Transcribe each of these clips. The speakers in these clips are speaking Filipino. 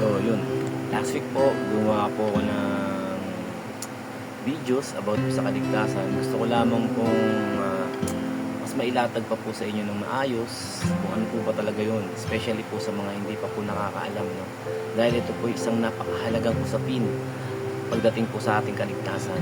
So, yun. Last week po, gumawa po ako ng videos about sa kaligtasan. Gusto ko lamang pong ah, mas mailatag pa po sa inyo ng maayos kung ano po ba talaga yun. Especially po sa mga hindi pa po nakakaalam. No? Dahil ito po isang napakahalagang usapin pagdating po sa ating kaligtasan.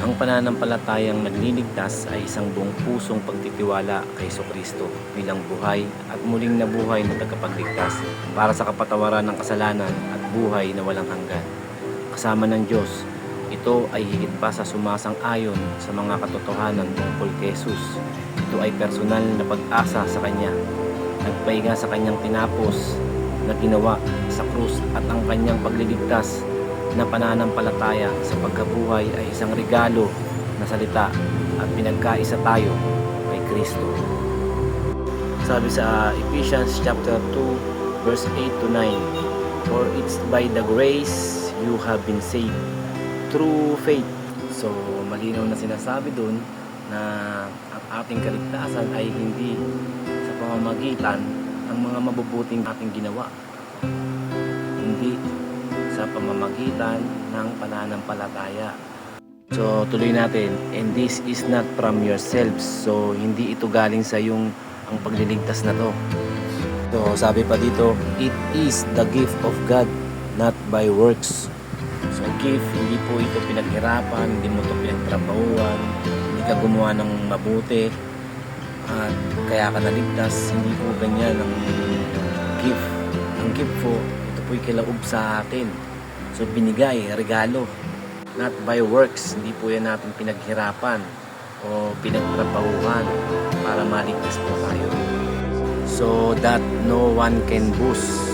Ang pananampalatayang nagliligtas ay isang buong pusong pagtitiwala kay Kristo bilang buhay at muling nabuhay na tagapagligtas para sa kapatawaran ng kasalanan at buhay na walang hanggan. Kasama ng Diyos, ito ay higit pa sa sumasang-ayon sa mga katotohanan tungkol kay Jesus. Ito ay personal na pag-asa sa Kanya. Nagpahiga sa Kanyang tinapos na ginawa sa krus at ang Kanyang pagliligtas na pananampalataya sa pagkabuhay ay isang regalo na salita at pinagkaisa tayo kay Kristo. Sabi sa Ephesians chapter 2 verse 8 to 9, For it's by the grace you have been saved through faith. So malinaw na sinasabi dun na ang ating kaligtasan ay hindi sa pamamagitan ng mga mabubuting ating ginawa. Sa pamamagitan ng pananampalataya. So tuloy natin, and this is not from yourselves. So hindi ito galing sa yung ang pagliligtas na to. So sabi pa dito, it is the gift of God, not by works. So gift, hindi po ito pinaghirapan, hindi mo ito pinagtrabahuan, hindi ka gumawa ng mabuti, at kaya ka naligtas, hindi po ganyan ang gift. Ang gift po, ito po'y kilaob sa atin. So binigay, regalo. Not by works, hindi po yan natin pinaghirapan o pinagtrabahuhan para maligtas po tayo. So that no one can boast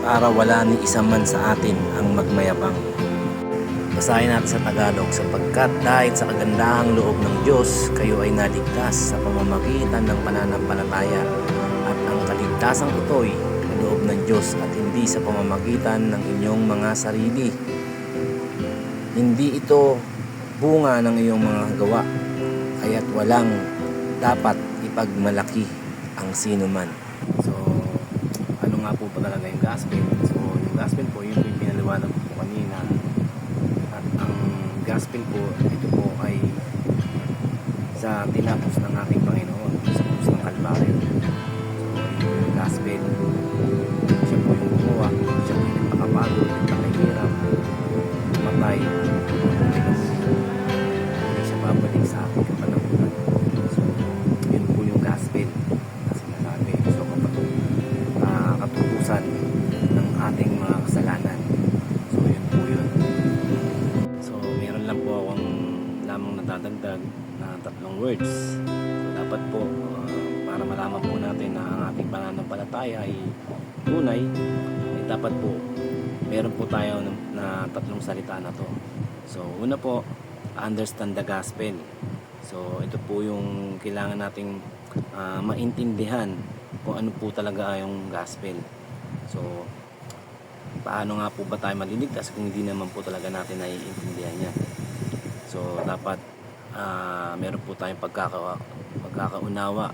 para wala ni isa man sa atin ang magmayabang. Basahin natin sa Tagalog sapagkat dahil sa kagandahang loob ng Diyos, kayo ay naligtas sa pamamagitan ng pananampalataya at ang kaligtasang ito'y loob Diyos at hindi sa pamamagitan ng inyong mga sarili. Hindi ito bunga ng iyong mga gawa, kaya't walang dapat ipagmalaki ang sino man. So, ano nga po ba talaga yung gospel? So, yung gospel po, yun po yung pinaliwanag ko po kanina. At ang gospel po, ito po ay sa tinapos ng ating Panginoon sa krus ng Kalbaryo. So, yung gospel, matay, hindi siya babalik sa ating kapanahunan. So, yun po yung gospel na sinasabi. So, kapatid, uh, katutusan ng ating mga kasalanan. So, yun po yun. So, meron lang po akong lamang natadagdag na tatlong words. So, dapat po, uh, para malaman po natin na ang ating pananampalataya ay tunay, ay dapat po, meron po tayo na, tatlong salita na to. So, una po, understand the gospel. So, ito po yung kailangan nating ah, maintindihan kung ano po talaga yung gospel. So, paano nga po ba tayo maliligtas kung hindi naman po talaga natin naiintindihan yan. So, dapat ah, meron po tayong pagkaka, pagkakaunawa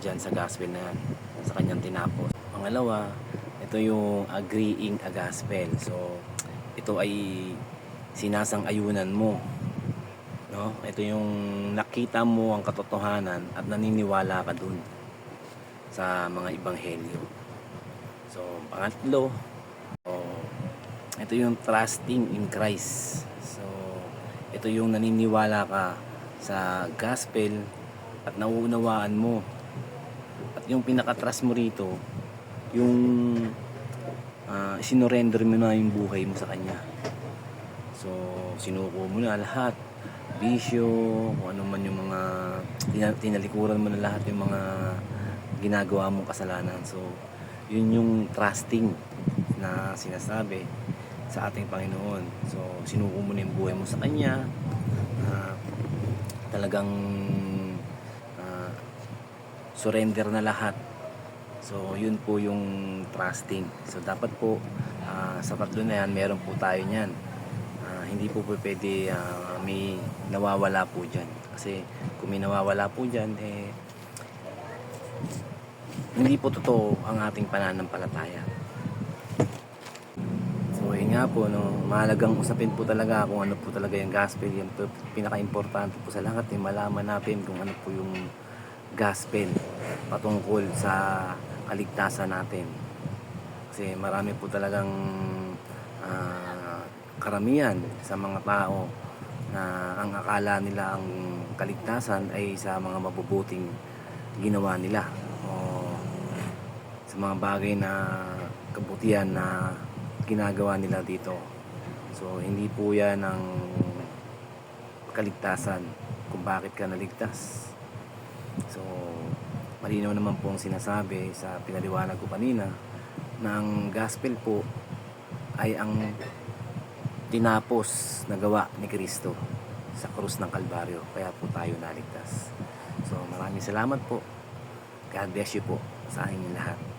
dyan sa gospel na yan, sa kanyang tinapos. Pangalawa, ito yung agreeing a gospel. So, ito ay sinasang-ayunan mo. No? Ito yung nakita mo ang katotohanan at naniniwala ka dun sa mga ibanghelyo. So, pangatlo, so, ito yung trusting in Christ. So, ito yung naniniwala ka sa gospel at nauunawaan mo. At yung pinaka-trust mo rito, yung uh, sinorender mo na yung buhay mo sa Kanya. So, sinuko mo na lahat. Bisyo, kung ano man yung mga tina- tinalikuran mo na lahat yung mga ginagawa mong kasalanan. So, yun yung trusting na sinasabi sa ating Panginoon. So, sinuko mo na yung buhay mo sa Kanya. na talagang ah, surrender na lahat. So, yun po yung trusting. So, dapat po ah, sa tatlo na yan, meron po tayo niyan. Ah, hindi po po pwede ah, may nawawala po dyan. Kasi kung may nawawala po dyan, eh, hindi po totoo ang ating pananampalataya. nga po, no, mahalagang usapin po talaga kung ano po talaga yung gospel. Yan po, pinaka-importante po sa lahat, eh, malaman natin kung ano po yung gospel patungkol sa kaligtasan natin. Kasi marami po talagang ah, karamihan sa mga tao na ang akala nila ang kaligtasan ay sa mga mabubuting ginawa nila o sa mga bagay na kabutihan na ginagawa nila dito. So hindi po yan ang kaligtasan kung bakit ka naligtas. So malinaw naman po ang sinasabi sa pinaliwanag ko kanina na ang gospel po ay ang tinapos na gawa ni Kristo sa krus ng Kalbaryo. Kaya po tayo naligtas. So maraming salamat po. God bless you po sa aking lahat.